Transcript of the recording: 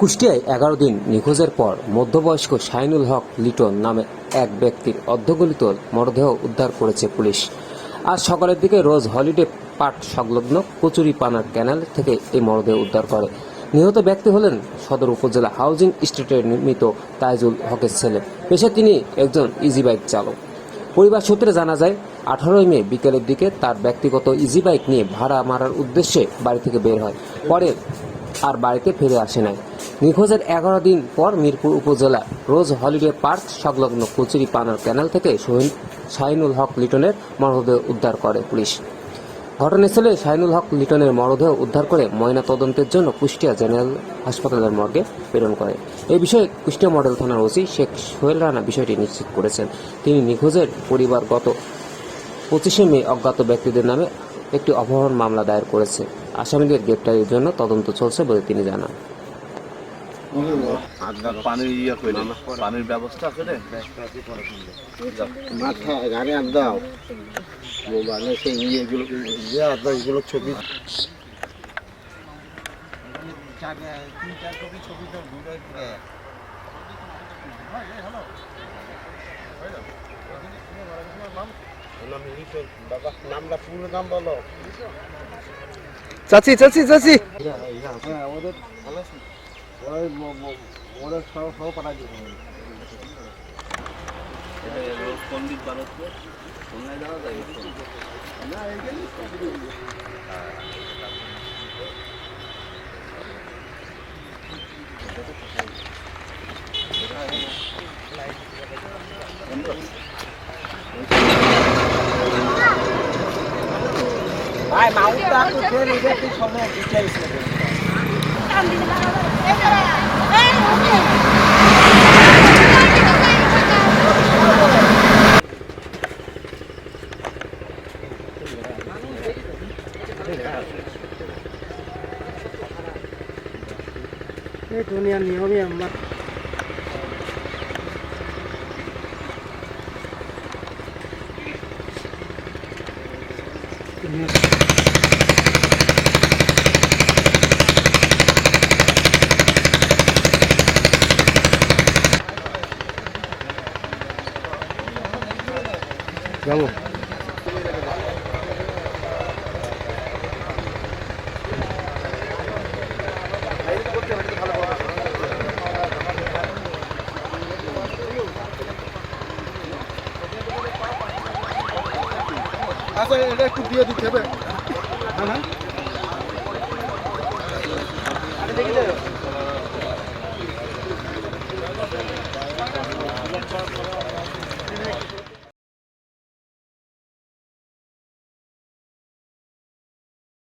কুষ্টিয়ায় এগারো দিন নিখোঁজের পর মধ্যবয়স্ক শাহিনুল হক লিটন নামে এক ব্যক্তির অর্ধগলিত মরদেহ উদ্ধার করেছে পুলিশ। আজ সকালের দিকে রোজ হলিডে পার্ক সংলগ্ন কচুরিপানার ক্যানাল থেকে এই মরদেহ উদ্ধার করে। নিহত ব্যক্তি হলেন সদর উপজেলা হাউজিং স্টেটে নির্মিত তাইজুল হকের ছেলে। পেশে তিনি একজন ইজি বাইক চালক। পরিবার সূত্রে জানা যায়, আঠারোই মে বিকেলের দিকে তার ব্যক্তিগত ইজি বাইক নিয়ে ভাড়া মারার উদ্দেশ্যে বাড়ি থেকে বের হয়। পরে আর বাড়িতে ফিরে আসে নাই। নিখোঁজের এগারো দিন পর মিরপুর উপজেলা রোজ হলিডে পার্ক সংলগ্ন কচুরি পানার ক্যানাল থেকে শাহিনুল হক লিটনের মরদেহ উদ্ধার করে পুলিশ। ঘটনাস্থলে শাহিনুল হক লিটনের মরদেহ উদ্ধার করে ময়না তদন্তের জন্য কুষ্টিয়া জেনারেল হাসপাতালের মর্গে প্রেরণ করে। এই বিষয়ে কুষ্টিয়া মডেল থানার ওসি শেখ সোহেল রানা বিষয়টি নিশ্চিত করেছেন। তিনি নিখোঁজের পরিবার গত পঁচিশে মে অজ্ঞাত ব্যক্তিদের নামে একটি অপহরণ মামলা দায়ের করেছে। আসামিদের গ্রেপ্তারের জন্য তদন্ত চলছে বলে তিনি জানান। পানির ইয়ে করে পানির ব্যবস্থা করে মাথা গাড়ি আর দাও। মোবাইলে সেই ইয়েগুলো ইয়ে আর দাও এগুলো ছবি নামটা পুরো নাম বলো চাচি চাচি চাচি। হ্যাঁ ওই ম- ম- ওদের সহ সহ পাঠা দিতে হবে পন্ডিত ভারতকে। অন্যায় যাওয়া যায় ভাই একটু ফের এটা একটু সময় details cái chỗ này nhiều này mặt Yes. Vamos. আচ্ছা এটা একটু দিয়ে দিতে হবে। হ্যাঁ হ্যাঁ।